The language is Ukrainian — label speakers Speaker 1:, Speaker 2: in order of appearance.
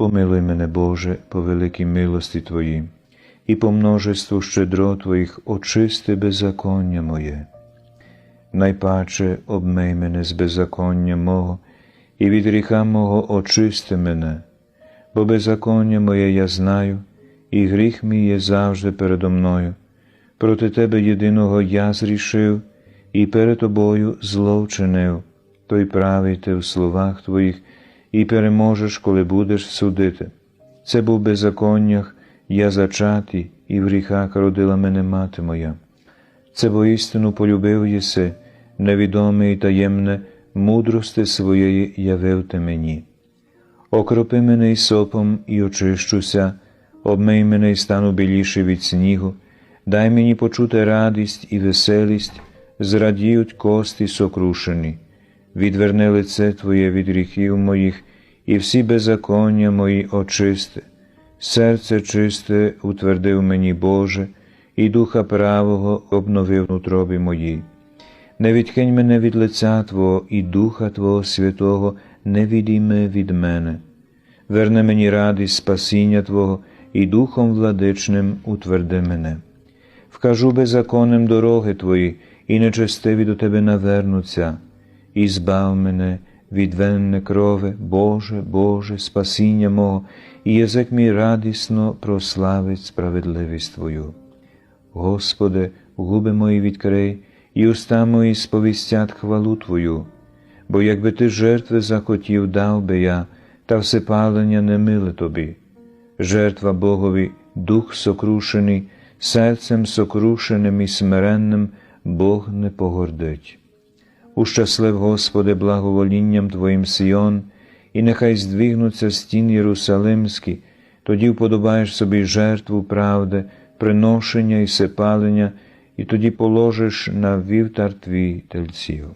Speaker 1: Помилуй мене, Боже, по великій милості Твоїй, і по множеству щедро Твоїх очисти беззаконня моє. Найпаче обмий мене з беззаконня мого, і від гріха мого очисти мене, бо беззаконня моє я знаю, і гріх мій є завжди передо мною. Проти Тебе єдиного я зрішив, і перед Тобою зло вчинив, той правий ти в словах Твоїх, і переможеш, коли будеш судити. Це був беззаконнях, я зачатий, і в гріхах родила мене мати моя. Це воістину полюбив єси, невідоме і таємне, мудрости своєї явив ти мені. Окропи мене й сопом і очищуся, обмий мене й стану біліше від снігу, дай мені почути радість і веселість, зрадіють кості сокрушені, відверни лице Твоє від гріхів моїх, і всі беззаконня мої очисти. Серце чисте утвердив мені Боже, і духа правого обновив в утробі моїй. Не відкинь мене від лиця Твого і Духа Твого Святого не відійми від мене. Верни мені радість спасіння Твого і Духом владичним утверди мене. Вкажу беззаконним дороги Твої, і нечестиві до Тебе навернуться, і збав мене від венне крови, Боже, Боже, спасіння мого, і язик мій радісно прославить справедливість Твою. Господи, губи мої відкрий, і уста мої сповістять хвалу Твою, бо якби Ти жертви захотів, дав би я, та всепалення не миле Тобі. Жертва Богові, дух сокрушений, серцем сокрушеним і смиренним Бог не погордить. Ущаслив, Господи, благоволінням Твоїм Сіон, і нехай здвигнуться стін Єрусалимські, тоді вподобаєш собі жертву правди, приношення і сепалення, і тоді положиш на вівтар твій тельців.